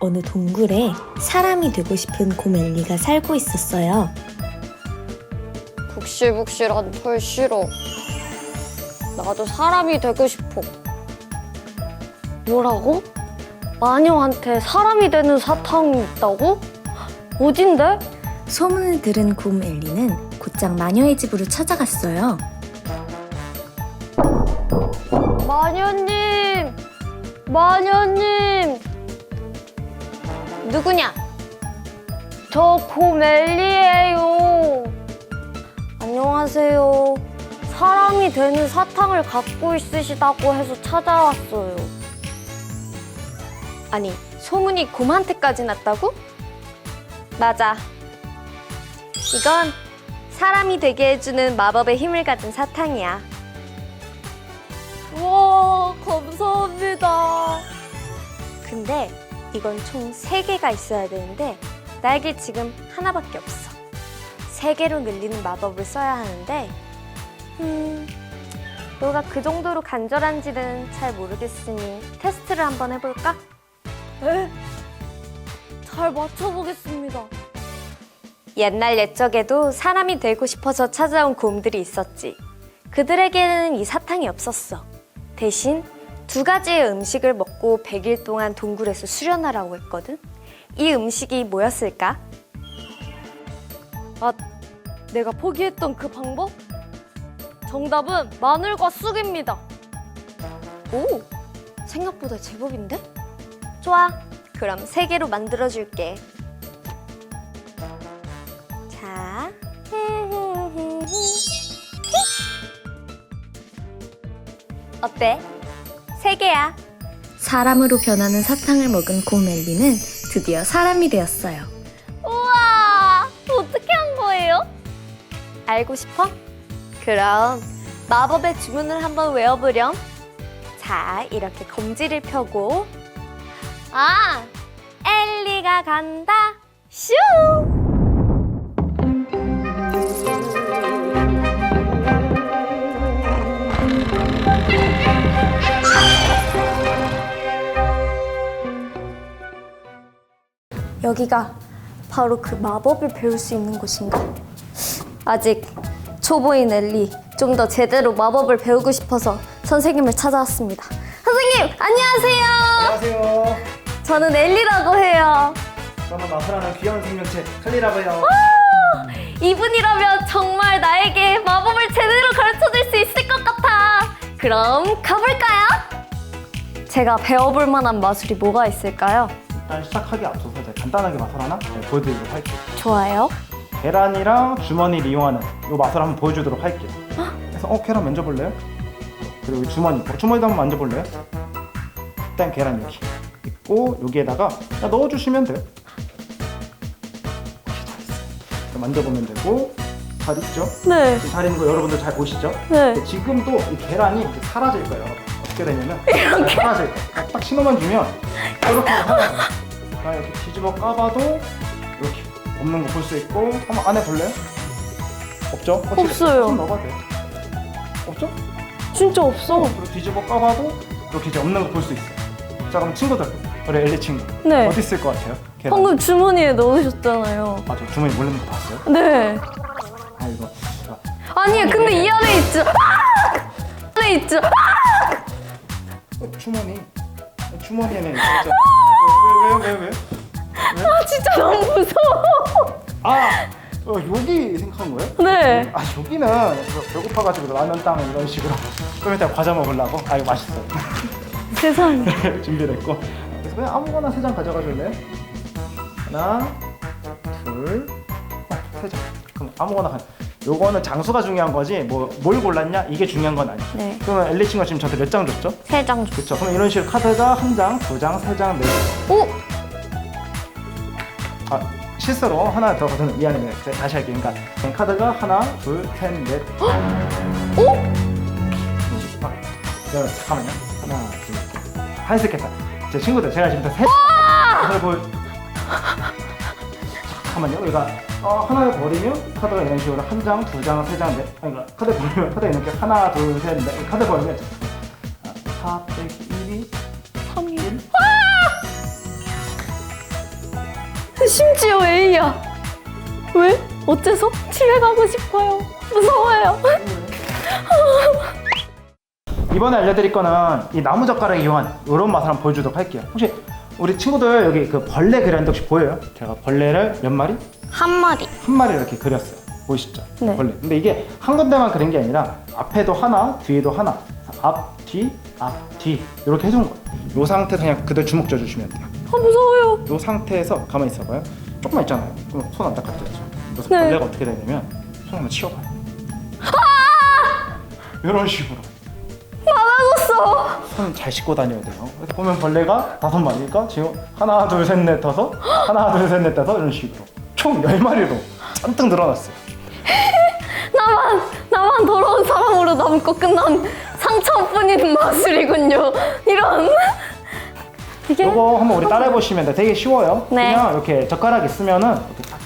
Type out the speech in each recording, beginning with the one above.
어느 동굴에 사람이 되고 싶은 곰 엘리가 살고 있었어요. 북실북실한 털 싫어. 나도 사람이 되고 싶어. 뭐라고? 마녀한테 사람이 되는 사탕이 있다고? 어딘데? 소문을 들은 곰 엘리는 곧장 마녀의 집으로 찾아갔어요. 마녀님! 마녀님! 누구냐? 저 고멜리예요. 안녕하세요. 사람이 되는 사탕을 갖고 있으시다고 해서 찾아왔어요. 아니, 소문이 곰한테까지 났다고? 맞아. 이건 사람이 되게 해주는 마법의 힘을 가진 사탕이야. 와, 감사합니다. 근데 이건 총 세개가 있어야 되는데 나에게 지금 하나밖에 없어. 세개로 늘리는 마법을 써야 하는데 음, 너가 그 정도로 간절한지는 잘 모르겠으니 테스트를 한번 해볼까? 네, 잘 맞춰보겠습니다. 옛날 옛적에도 사람이 되고 싶어서 찾아온 곰들이 있었지. 그들에게는 이 사탕이 없었어. 대신 두 가지의 음식을 먹고 100일 동안 동굴에서 수련하라고 했거든. 이 음식이 뭐였을까? 아, 내가 포기했던 그 방법? 정답은 마늘과 쑥입니다. 오, 생각보다 제법인데? 좋아. 그럼 세 개로 만들어 줄게. 자. 어때? 세 개야. 사람으로 변하는 사탕을 먹은 곰 엘리는 드디어 사람이 되었어요. 우와! 어떻게 한 거예요? 알고 싶어? 그럼 마법의 주문을 한번 외워보렴. 자, 이렇게 검지를 펴고 아! 엘리가 간다. 슈! 여기가 바로 그 마법을 배울 수 있는 곳인가? 아직 초보인 엘리 좀 더 제대로 마법을 배우고 싶어서 선생님을 찾아왔습니다. 선생님 안녕하세요. 안녕하세요. 저는 엘리라고 해요. 저는 마술하는 귀여운 생명체 칼리라고요. 이분이라면 정말 나에게 마법을 제대로 가르쳐줄 수 있을 것 같아. 그럼 가볼까요? 제가 배워볼 만한 마술이 뭐가 있을까요? 일단 시작하기 앞서서 제가 간단하게 마술 하나 네, 보여드리도록 할게요. 좋아요. 계란이랑 주머니를 이용하는 이 마술 한번 보여주도록 할게요. 그래서 어 계란 만져볼래요? 그리고 이 주머니 어, 주머니도 한번 만져볼래요? 일단 계란 여기 있고 여기에다가 그냥 넣어주시면 돼요. 만져보면 되고 잘 있죠? 네. 지금 잘 있는 거 여러분들 잘 보시죠? 네. 근데 지금도 이 계란이 이렇게 사라질 거예요. 여러분. 어떻게 되냐면 이렇게? 사라질 거예요. 딱 신호만 주면 이렇게 자, 이렇게 뒤집어 까봐도 이렇게 없는 거 볼 수 있고 한번 안에 볼래요? 없죠? 없어요. 손 넣어봐도 돼요. 없죠? 진짜 없어. 그리고 뒤집어 까봐도 이렇게 이제 없는 거 볼 수 있어요. 자 그럼 친구들 우리 엘리 친구 네. 어디 있을 것 같아요? 계란. 방금 주머니에 넣으셨잖아요. 맞아 주머니 몰래 거 봤어요? 네. 아 이거 자, 아니 근데 이 안에 있죠. 아! 안에 있죠. 어, 주머니 어, 주머니에는 진짜 왜왜 왜, 왜, 왜? 아 진짜 너무 무서워. 아 어, 여기 생각한 거예요? 네. 아 여기는 그 배고파가지고 라면 땅 이런 식으로 좀 이따 과자 먹으려고 아 이거 맛있어요 세상에. 준비를 했고 그래서 그냥 아무거나 세 장 가져가 줄래요? 하나 둘세장 그럼 아무거나 가 요거는 장수가 중요한 거지 뭐 뭘 골랐냐 이게 중요한 건 아니야 네. 그러면 엘리 친구가 지금 저한테 몇 장 줬죠? 세장 줘. 그쵸 그럼 이런 식으로 카드가 한 장, 두 장, 세 장, 네 장. 오. 아 실수로 하나 더 거두는 미안해 미안해 제가 다시 할게요 그러니까 카드가 하나, 둘, 셋, 넷 오. 아, 야, 잠깐만요. 하나, 둘, 셋. 한색했다. 제 친구들, 제가 지금 다 셋. 그걸 볼. 잠깐만요. 우리가 어, 하나를 버리면 카드가 이런 식으로 한 장, 두 장, 세 장, 넷. 아니, 그러니까 카드 버리면 카드 이렇게 하나, 둘, 셋, 넷. 카드 버리면 아, 4 빼기 1이 3일. 심지어 A야. 왜? 어째서? 집에 가고 싶어요. 무서워요. 이번에 알려드릴 거는 이 나무 젓가락 이용한 이런 맛을 한번 보여주도록 할게요. 혹시 우리 친구들 여기 그 벌레 그렸는데 혹시 보여요? 제가 벌레를 몇 마리? 한 마리. 한 마리 이렇게 그렸어요. 보이시죠? 네. 벌레. 근데 이게 한 군데만 그린 게 아니라 앞에도 하나, 뒤에도 하나. 앞, 뒤, 앞, 뒤. 이렇게 해준 거예요. 이 상태에서 그냥 그대로 주먹 쥐어주시면 돼요. 아 무서워요. 이 상태에서 가만히 있어봐요. 조금만 있잖아요. 그럼 손 안 닦았죠? 그래서 네. 벌레가 어떻게 되냐면 손 한번 치워봐요. 이런 식으로. 많아졌어. 손 잘 씻고 다녀야 돼요. 보면 벌레가 다섯 마리니까 지금 하나, 둘, 셋, 넷, 다섯, 하나, 둘, 셋, 넷, 다섯 이런 식으로 총 열 마리로 잔뜩 늘어났어요. 나만 나만 더러운 사람으로 남고 끝난 상처뿐인 마술이군요. 이런. 이게 이거 한번 우리 따라해 보시면 돼. 되게 쉬워요. 네. 그냥 이렇게 젓가락 있으면은 이렇게 딱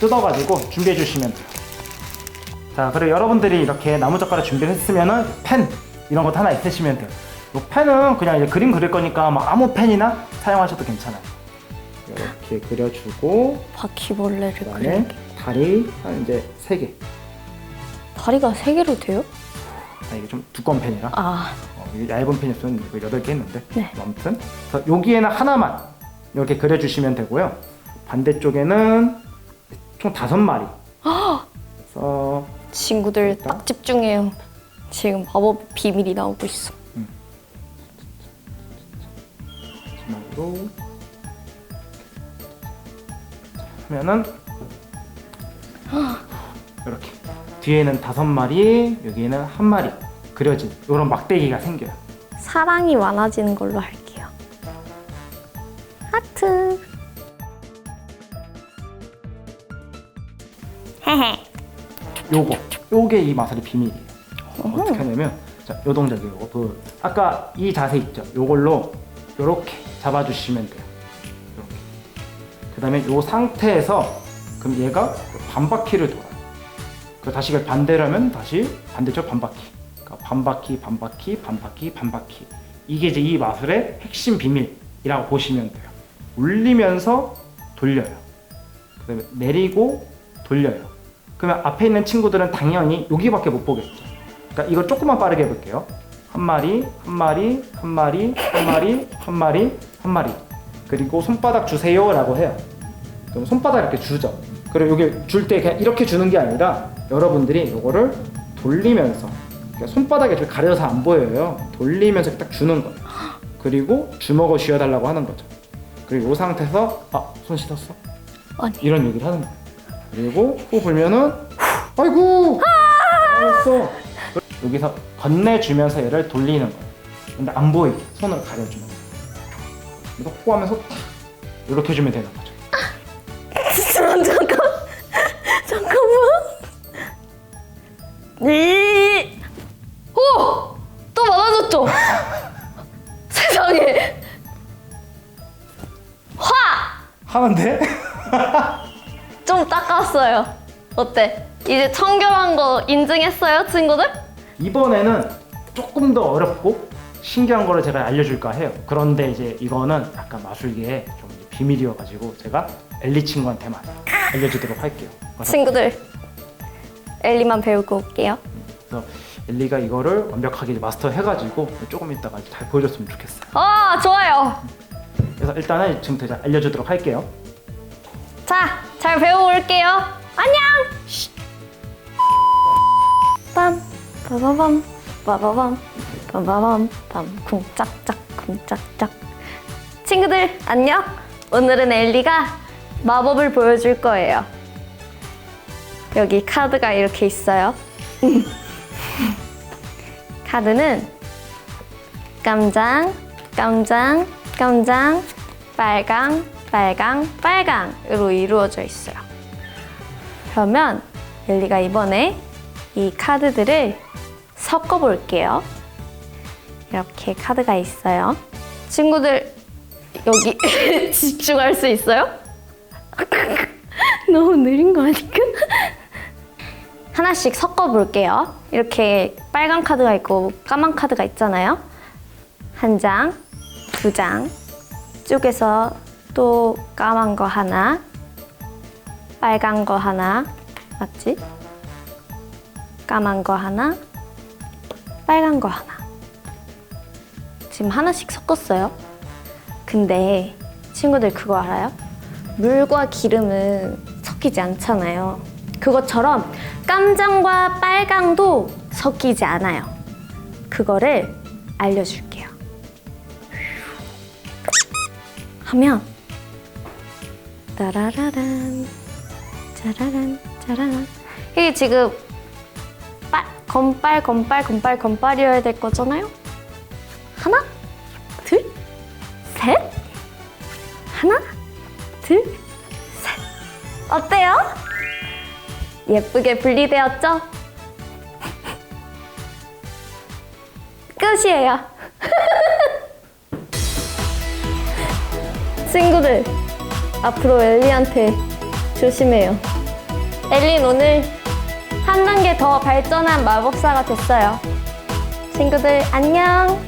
뜯어가지고 준비해 주시면 돼요. 자, 그리고 여러분들이 이렇게 나무 젓가락 준비했으면은 펜 이런 것도 하나 있으시면 돼요. 이 펜은 그냥 이제 그림 그릴 거니까 뭐 아무 펜이나 사용하셔도 괜찮아요. 이렇게 그려주고 바퀴벌레를 그다음에 그리게. 다리 한 이제 세 개. 다리가 세 개로 돼요? 아, 이게 좀 두꺼운 펜이라 아, 어, 이게 얇은 펜이었으면 이거 여덟 개 했는데 네. 뭐 아무튼 그래서 여기에는 하나만 이렇게 그려주시면 되고요 반대쪽에는 총 다섯 마리 그래서 친구들 일단. 딱 집중해요. 지금 마법 비밀이 나오고 있어. 마지막으로 하면은 이렇게 뒤에는 다섯 마리 여기에는 한 마리 그려진 이런 막대기가 생겨요 사랑이 많아지는 걸로 할게요. 하트. 헤헤. 요거 요게 이 마술의 비밀이에요 어떻게 하냐면 자, 요 동작이에요 요거. 그 아까 이 자세 있죠? 요걸로 요렇게 잡아주시면 돼요. 요렇게. 그 다음에 요 상태에서 그럼 얘가 반바퀴를 돌아요. 그 다시 그걸 반대로 하면 다시 반대쪽 반바퀴. 그러니까 반바퀴 반바퀴 반바퀴 반바퀴. 이게 이제 이 마술의 핵심 비밀이라고 보시면 돼요. 올리면서 돌려요. 그 다음에 내리고 돌려요. 그러면 앞에 있는 친구들은 당연히 여기밖에 못 보겠죠. 그러니까 이걸 조금만 빠르게 해볼게요. 한 마리, 한 마리, 한 마리, 한 마리, 한 마리, 한 마리. 그리고 손바닥 주세요라고 해요. 그럼 손바닥 이렇게 주죠. 그리고 여기 줄 때 그냥 이렇게 주는 게 아니라 여러분들이 이거를 돌리면서 그러니까 손바닥에 좀 가려서 안 보여요. 돌리면서 딱 주는 거예요. 그리고 주먹을 쥐어달라고 하는 거죠. 그리고 이 상태에서 아, 손 씻었어? 아니. 이런 얘기를 하는 거예요. 그리고 후 불면은 아이고 알았어. 여기서 건네주면서 얘를 돌리는 거예요. 근데 안 보이게 손으로 가려주면서. 그래서 호 하면서 탁 이렇게 해주면 되는 거죠. 잠깐, 잠깐, 잠깐만. 이, 오, 또 많아졌죠? 세상에. 화, 하는데 좀 닦았어요. 어때? 이제 청결한 거 인증했어요, 친구들? 이번에는 조금 더 어렵고 신기한 거를 제가 알려줄까 해요. 그런데 이제 이거는 약간 마술계의 좀 비밀이어가지고 제가 엘리 친구한테만 알려주도록 할게요. 그래서 친구들, 엘리만 배우고 올게요. 그래서 엘리가 이거를 완벽하게 이제 마스터 해가지고 조금 있다가 잘 보여줬으면 좋겠어요. 아, 좋아요. 그래서 일단은 지금부터 이제 알려주도록 할게요. 자, 잘 배워올게요. 안녕! 빠바밤, 빠바밤, 빠바밤, 빰, 쿵 짝짝, 쿵 짝짝. 친구들, 안녕! 오늘은 엘리가 마법을 보여줄 거예요. 여기 카드가 이렇게 있어요. 카드는 깜장, 깜장, 깜장, 빨강, 빨강, 빨강으로 이루어져 있어요. 그러면 엘리가 이번에 이 카드들을 섞어 볼게요. 이렇게 카드가 있어요. 친구들 여기 집중할 수 있어요? 너무 느린 거 아닐까? 하나씩 섞어 볼게요. 이렇게 빨간 카드가 있고 까만 카드가 있잖아요. 한 장, 두 장, 쪽에서 또 까만 거 하나, 빨간 거 하나, 맞지? 까만 거 하나, 빨간 거 하나. 지금 하나씩 섞었어요. 근데 친구들 그거 알아요? 물과 기름은 섞이지 않잖아요. 그것처럼 깜장과 빨강도 섞이지 않아요. 그거를 알려줄게요. 하면 따라라란 짜라란 짜라란 이게 지금 빨, 건빨 건빨 건빨 건빨이어야 될 거잖아요. 하나 둘 셋 하나 둘 셋 어때요? 예쁘게 분리되었죠? 끝이에요. 친구들, 앞으로 엘리한테 조심해요. 엘린 오늘 한 단계 더 발전한 마법사가 됐어요. 친구들, 안녕!